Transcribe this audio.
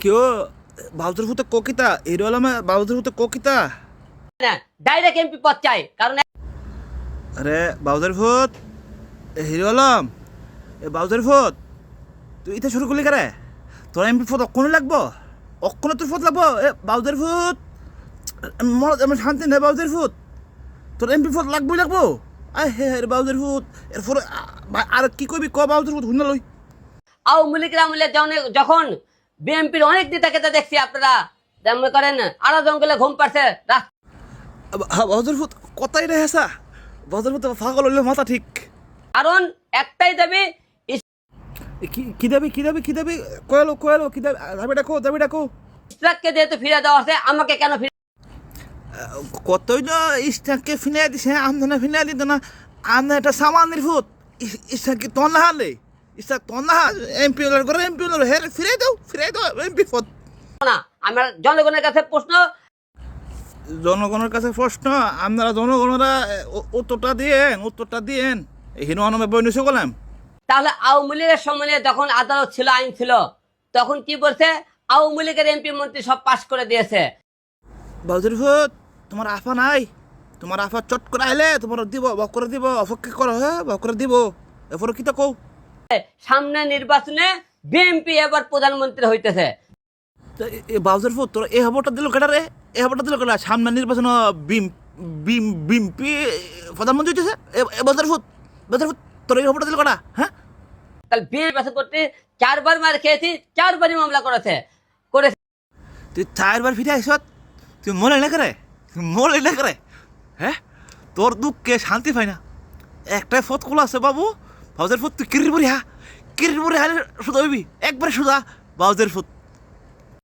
কেউ বাউদের ফুতে কোকিতা? হিরো আলমে বাউদের ফুতে কোকিতা? না ডাইরেক্ট এমপি পদ চাই কারণ আরে বাউদের ফুত হিরো আলম এ বাউদের ফুত তুই ইতে শুরু করলি কারে? তোর এমপি ফুট অক্ষণে লাগবো? অক্ষণে তোর ফুট লাগবো? এ বাউদের ফুত মর আমার শান্তি নেই বাউদের ফুত তোর এমপি ফুট লাগবোই লাগবো? আই হে হে বাউদের ফুত এরপরে আর কি কইবি? ক বাউদের ফুত হুন্না লই। আওয়ামী লীগের আমলে যখন- যখন বিএনপির অনেক নেতাকে তো দেখছি আপনারা। যেমন মনে করেন আরও জঙ্গলে ঘুম পাচ্ছে রাস্তা বাউদের ফুত কতাই রে হেসা। বাউদের ফুত পাগল হইলে মাথা ঠিক। কারণ একটাই দাবি কি দেবে কি দেবে কি দেবে? কয়ালো কয়ালো কি দেবে? দাবি ডাকো দাবি ডাকো। ইসরাককে যেহেতু ফিরে দেওয়া আছে আমাকে কেন ফিরে কতই না ইস্টাকে ফিনাই দিছে আমদানা ফিনাই দিত না। আমদানা একটা সামানের ফুট ইস্টাকে তন হালে ইস্টা তন না এমপি ওলার করে এমপি ওলার হে ফিরাই দাও ফিরাই দাও এমপি ফুট না আমার জনগণের কাছে প্রশ্ন। জনগণের কাছে প্রশ্ন আপনারা জনগণরা উত্তরটা দিয়েন উত্তরটা দিয়েন। হিনো আনমে বইনিসে গেলাম। তাহলে আওয়ামী লীগের সময়ে যখন আদালত ছিল আইন ছিল তখন কি বলছে? আওয়ামী লীগের এমপি মন্ত্রী সব পাশ করে দিয়েছে। বাউদের ফুট তোমার আফা নাই। তোমার আফা চট করে আইলে তোমার দিব বক করে দিব অপেক্ষা করো হ্যাঁ বক করে দিব। এরপরে কি তো কও? সামনে নির্বাচনে বিএনপি এবার প্রধানমন্ত্রী হইতেছে। এ- এ বাউজার ফুট তোর এই খবরটা দিল কেটা রে? এই খবরটা দিল কেটা সামনে নির্বাচন বিমপি প্রধানমন্ত্রী হইতেছে? এ তোর এই খবরটা দিল কেটা হ্যাঁ? তাহলে বিএনপি করতে চারবার মার খেয়েছি চারবারই মামলা করেছে। করেছে। তুই চারবার ফিরে আইস তুই মনে না করে তুই মনে না করে হ্যাঁ? তোর দুঃখে শান্তি পাই না। একটাই ফত খোলা আছে বাবু। বাউজার ফুট তুই কিরির বুড়ি হা কিরির বুড়ি হালে শুধু হইবি? একবারে সুদা বাউজের ফুট